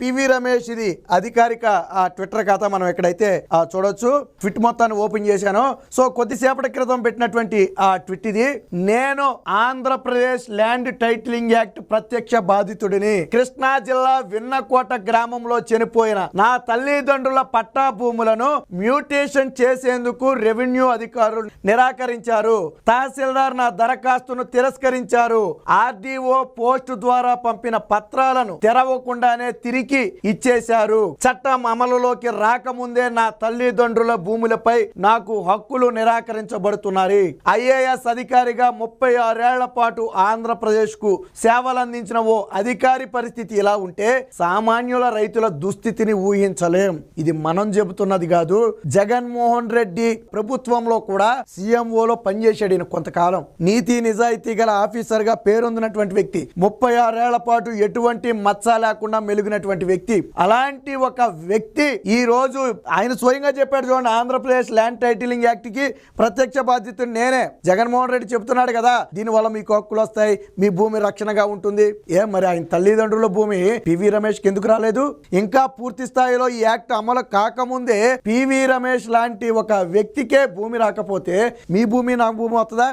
PV Ramesh ఇది అధికారిక ఆ ట్విట్టర్ ఖాతా మనం ఎక్కడైతే ఆ, చూడొచ్చు. ట్విట్ మొత్తాన్ని ఓపెన్ చేశాను. సో కొద్దిసేపటి క్రితం పెట్టినటువంటి ఆ ట్విట్ ఇది. నేను ఆంధ్రప్రదేశ్ ల్యాండ్ టైటిలింగ్ యాక్ట్ ప్రత్యక్ష బాధితుడిని కృష్ణా జిల్లా విన్నకోట గ్రామంలో చనిపోయిన నా తల్లిదండ్రుల పట్టా భూములను మ్యూటేషన్ చేసేందుకు రెవెన్యూ అధికారులు నిరాకరించారు. తహసీల్దార్ నా దరఖాస్తును తిరస్కరించారు. ఆర్డీఓ పోస్ట్ ద్వారా పంపిన పత్రాలను తెరవకుండానే తిరిగి ఇచ్చేశారు. చట్టం అమలులోకి రాకముందే నా తల్లిదండ్రుల భూములపై నాకు హక్కులు నిరాకరించబడుతున్నాయి ఐఏఎస్ అధికారిగా ముప్పై ఆరేళ్ళ పాటు ఆంధ్రప్రదేశ్కు సేవలందించిన ఓ అధికారి పరిస్థితి ఇలా ఉంటే సామాన్యుల రైతుల దుస్థితిని ఊహించలేం. ఇది మనం చెబుతున్నది కాదు. జగన్మోహన్ రెడ్డి ప్రభుత్వంలో కూడా సీఎంఓలో పనిచేశాడు ఈయన కొంతకాలం. నీతి నిజాయితీ గల ఆఫీసర్గా పేరొందినటువంటి వ్యక్తి ముప్పై ఆరేళ్ళ పాటు ఎటువంటి మచ్చ లేకుండా మెలిగినటువంటి వ్యక్తి. అలాంటి ఒక వ్యక్తి ఈ రోజు ఆయన స్వయంగా చెప్పాడు చూడండి ఆంధ్రప్రదేశ్ ల్యాండ్ టైటిలింగ్ యాక్ట్కి ప్రత్యక్ష బాధ్యత నేనే. జగన్మోహన్ రెడ్డి చెప్తున్నాడు కదా దీనివల్ల మీకు హక్కులు వస్తాయి మీ భూమి రక్షణగా ఉంటుంది. ఏ మరి ఆయన తల్లిదండ్రుల భూమి పివి రమేష్ ఎందుకు రాలేదు? ఇంకా పూర్తి స్థాయిలో ఈ యాక్ట్ అమలు కాకముందే పివి రమేష్ లాంటి ఒక వ్యక్తికే భూమి రాకపోతే మీ భూమి నా భూమి వస్తుందా